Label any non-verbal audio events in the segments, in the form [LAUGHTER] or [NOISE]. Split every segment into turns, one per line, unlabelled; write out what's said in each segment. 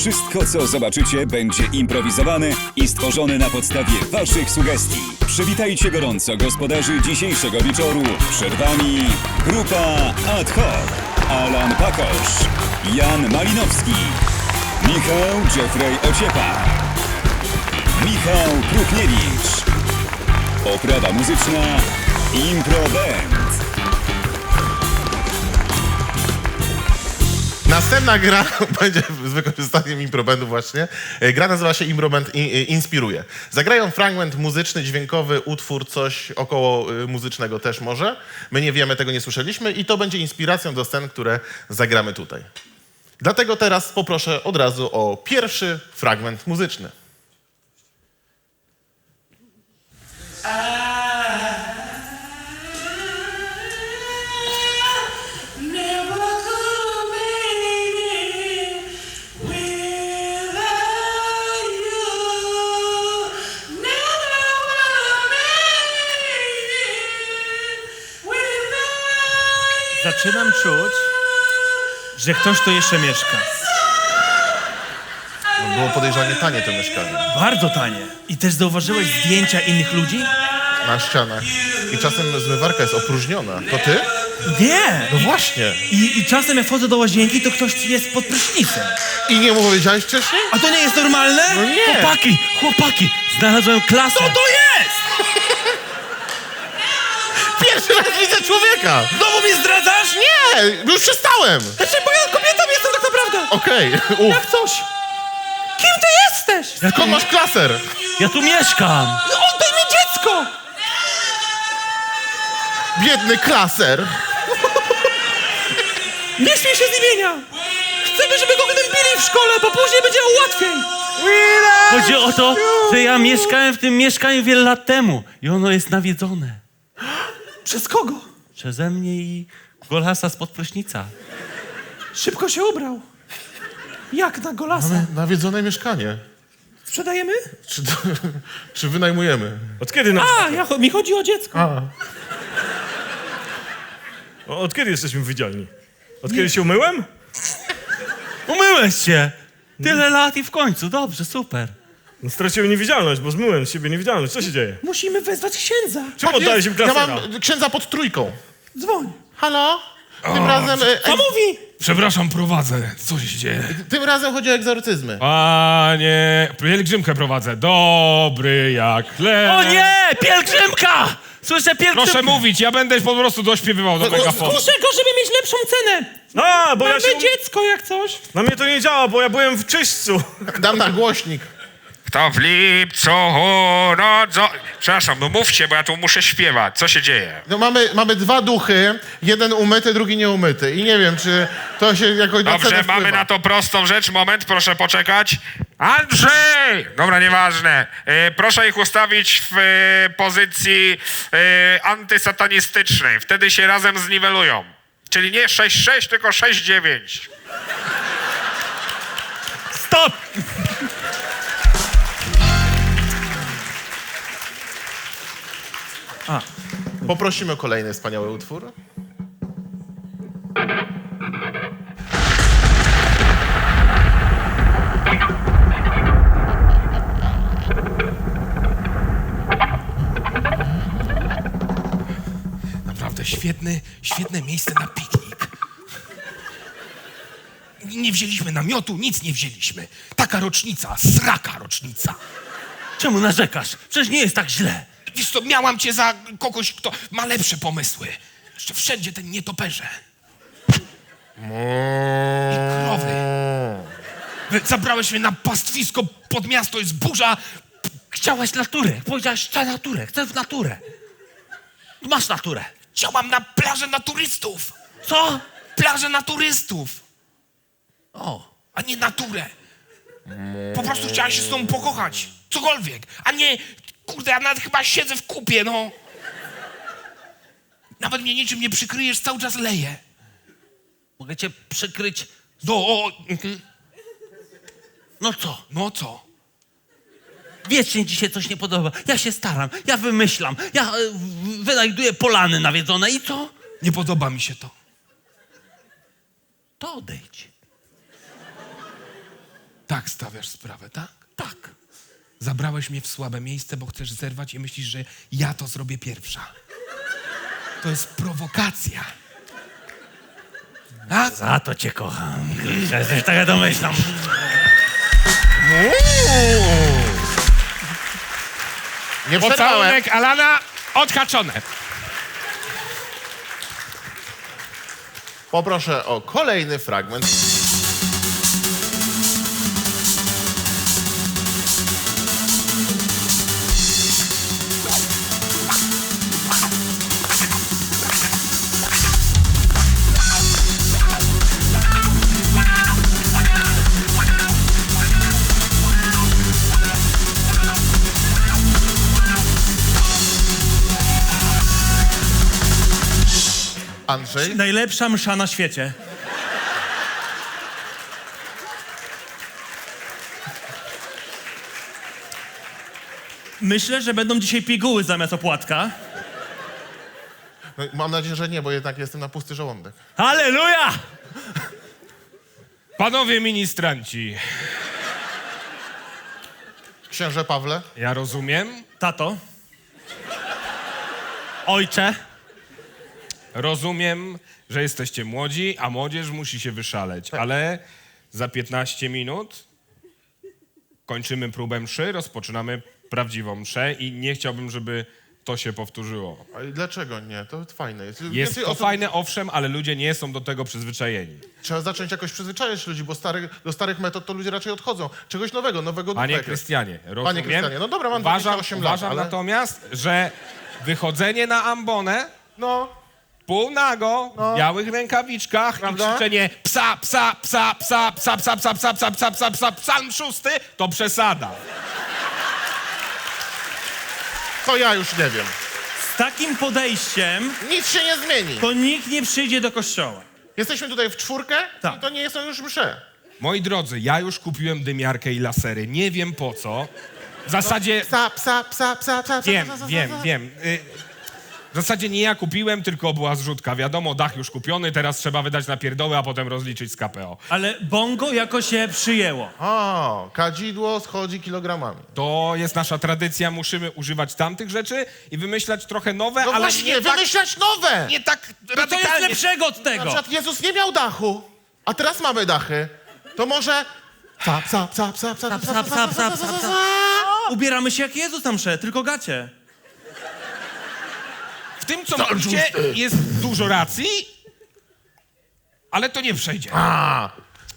Wszystko, co zobaczycie, będzie improwizowane i stworzone na podstawie Waszych sugestii. Przywitajcie gorąco gospodarzy dzisiejszego wieczoru. Przed Wami grupa Ad hoc. Alan Pakosz, Jan Malinowski, Michał Jeffrey Ociepa, Michał Krupniewicz. Oprawa muzyczna Impro Band.
Następna gra [LAUGHS] będzie z wykorzystaniem improbendu właśnie. E, Gra nazywa się Improband I- I- Inspiruje. Zagrają fragment muzyczny, dźwiękowy, utwór, coś około y, muzycznego też może. My nie wiemy, tego nie słyszeliśmy i to będzie inspiracją do scen, które zagramy tutaj. Dlatego teraz poproszę od razu o pierwszy fragment muzyczny.
Zaczynam czuć, że ktoś tu jeszcze mieszka.
Było podejrzanie tanie to mieszkanie
Bardzo tanie. I też zauważyłeś zdjęcia innych ludzi?
na ścianach. I czasem zmywarka jest opróżniona. To ty?
Nie!
No właśnie.
I, I czasem jak wchodzę do łazienki, to ktoś jest pod prysznicem.
I nie mu powiedziałeś wcześniej?
A to nie jest normalne?
No nie.
Chłopaki, chłopaki, znalazłem klasę. Co to jest?
Pierwszy raz widzę człowieka!
Znowu mnie zdradzasz?
Nie, już przestałem!
Znaczy, bo ja kobietą jestem tak naprawdę.
Okej, uff.
Jak coś. Kim ty jesteś?
Skąd masz klaser?
ja tu mieszkam. No, oddaj mi dziecko!
Biedny klaser!
Nie śmiej się z imienia! Chcemy, żeby go gnębili w szkole, bo później będzie łatwiej! Chodzi o to, że ja mieszkałem w tym mieszkaniu wiele lat temu i ono jest nawiedzone.
Przez kogo?
Przeze mnie i Golasa spod prysznica.
Szybko się ubrał. Jak na golasa?
Nawiedzone mieszkanie.
Sprzedajemy?
Czy, to, [LAUGHS] czy wynajmujemy?
Od kiedy, na...
A, ja, mi chodzi o dziecko.
A,
o, od kiedy jesteśmy widzialni? Od kiedy się umyłem?
Umyłeś się! Tyle lat i w końcu, dobrze, super.
No, straciłem niewidzialność, bo zmyłem z siebie niewidzialność. Co się dzieje?
Musimy wezwać księdza.
Czemu oddałeś im
ja
klasera?
mam księdza pod trójką.
Dzwoń.
Halo? Tym razem, e,
Co mówi?
Przepraszam, prowadzę. Co się dzieje?
tym razem chodzi o egzorcyzmy.
Panie, pielgrzymkę prowadzę. Dobry jak chleb.
O nie! Pielgrzymka! Słyszę pielgrzymkę!
Proszę mówić, ja będę po prostu dośpiewywał do megafonu.
Kuszę go, żeby mieć lepszą cenę.
A, bo ja
Mamy
się...
dziecko jak coś.
Na mnie to nie działa, bo ja byłem w czyśćcu.
Dam na głośnik.
Kto w lipcu urodzo... Przepraszam, no mówcie, bo ja tu muszę śpiewać. Co się dzieje?
No mamy, mamy dwa duchy, jeden umyty, drugi nieumyty. I nie wiem, czy to się jakoś na
Dobrze,
cenę
mamy na to prostą rzecz. Moment, proszę poczekać. Andrzej! Dobra, nieważne. E, proszę ich ustawić w e, pozycji e, antysatanistycznej. Wtedy się razem zniwelują. Czyli nie 6-6, tylko 6-9.
Stop!
Poprosimy o kolejny wspaniały utwór.
Naprawdę świetny, świetne miejsce na piknik. Nie wzięliśmy namiotu, nic nie wzięliśmy. Taka rocznica, sraka rocznica.
Czemu narzekasz? Przecież nie jest tak źle.
Wiesz co, miałam cię za kogoś, kto ma lepsze pomysły. Jeszcze wszędzie te nietoperze. I krowy. Wy- Zabrałeś mnie na pastwisko pod miasto, jest burza.
Chciałaś naturę. Powiedziałaś, chcę naturę, chcę w naturę. Masz naturę.
Chciałam na plażę na turystów.
Co?
Plażę na turystów,
O,
a nie naturę. Po prostu chciałam się z tobą pokochać. Cokolwiek. A nie, kurde, ja nawet chyba siedzę w kupie, no. Nawet mnie niczym nie przykryjesz, cały czas leję.
mogę cię przykryć.
No, o, mhm.
No co?
no co?
Wiecznie ci się coś nie podoba. Ja się staram, ja wymyślam, ja w- wynajduję polany nawiedzone i co?
Nie podoba mi się to.
To odejdź.
Tak stawiasz sprawę, tak? Tak. Zabrałeś mnie w słabe miejsce, bo chcesz zerwać i myślisz, że ja to zrobię pierwsza. To jest prowokacja. Tak?
Za to cię kocham. Ja też tak domyślam.
Nie przerwałem.
Pocałunek Alana odhaczone.
Poproszę o kolejny fragment. Andrzej?
Najlepsza msza na świecie. Myślę, że będą dzisiaj piguły zamiast opłatka.
No, mam nadzieję, że nie, bo jednak jestem na pusty żołądek.
Halleluja!
Panowie ministranci,
Księże Pawle?
ja rozumiem,
Tato. Ojcze.
Rozumiem, że jesteście młodzi, a młodzież musi się wyszaleć, ale za 15 minut kończymy próbę mszy, rozpoczynamy prawdziwą mszę i nie chciałbym, żeby to się powtórzyło.
Dlaczego nie? To fajne jest.
Jest
Więcej
to
osób-
fajne, owszem, ale ludzie nie są do tego przyzwyczajeni.
Trzeba zacząć jakoś przyzwyczajać ludzi, bo starych, do starych metod to ludzie raczej odchodzą. Czegoś nowego, nowego
Panie
ducha.
Krystianie, rozumiem.
Krystianie, no dobra, mam
uważam,
28 lat,
Uważam
ale-
natomiast, że wychodzenie na ambonę
No,
pół nago, w białych rękawiczkach
Prawda?
i krzyczenie psa, psa, psa, psa, psa, psa, psa, psa, psa, psa, psa, psa, psalm szósty, to przesada.
to ja już nie wiem.
Z takim podejściem
Nic się nie zmieni.
to nikt nie przyjdzie do kościoła.
Jesteśmy tutaj w czwórkę
Tak.
i to nie są już msze.
Moi drodzy, ja już kupiłem dymiarkę i lasery, nie wiem po co. W zasadzie,
Psa, psa, psa, psa, psa, psa,
wiem,
psa, psa,
wiem,
psa.
wiem. Y, W zasadzie nie ja kupiłem, tylko była zrzutka. Wiadomo, dach już kupiony, teraz trzeba wydać na pierdoły, a potem rozliczyć z KPO.
Ale bongo jako się przyjęło.
O, kadzidło schodzi kilogramami.
To jest nasza tradycja, musimy używać tamtych rzeczy i wymyślać trochę nowe,
No
ale
właśnie,
nie tak,
wymyślać nowe!
nie tak
To co jest
radykalnie.
lepszego od
Na
tego?
przykład Jezus nie miał dachu, a teraz mamy dachy. To może... Psa, psa, psa, psa, psa, psa, psa, psa, psa, psa, psa.
Ubieramy się jak Jezus tam szedł, tylko gacie.
Tym, co mówicie, jest dużo racji, ale to nie przejdzie.
A,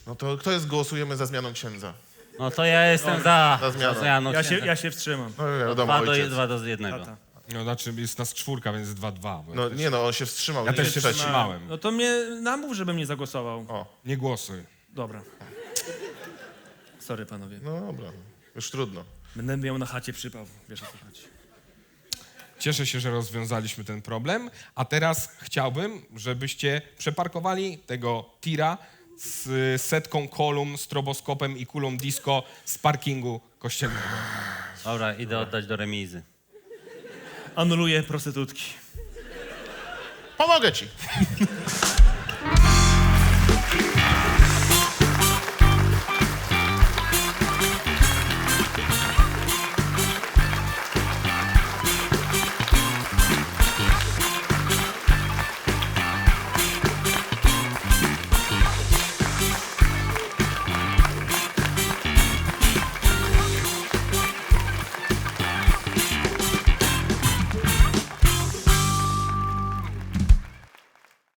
no to kto jest, głosujemy za zmianą księdza?
No to ja jestem za. za zmianą
Ja się,
księdza.
ja się wstrzymam.
No wiadomo,
Dwa do,
ojciec.
dwa do jednego.
Tata.
No, znaczy jest nas czwórka, więc 2-2.
No nie no, on się wstrzymał.
Ja
nie
też
jest
się
trzeci.
wstrzymałem.
No to mnie namów, żebym nie zagłosował.
O,
Nie głosuj.
Dobra. Sorry panowie.
no dobra, już trudno.
Będę miał na chacie przypał, wiesz o co chodzi.
Cieszę się, że rozwiązaliśmy ten problem, a teraz chciałbym, żebyście przeparkowali tego tira z setką kolumn, stroboskopem i kulą disco z parkingu kościelnego.
Dobra, idę oddać do remizy.
Anuluję prostytutki.
Pomogę ci.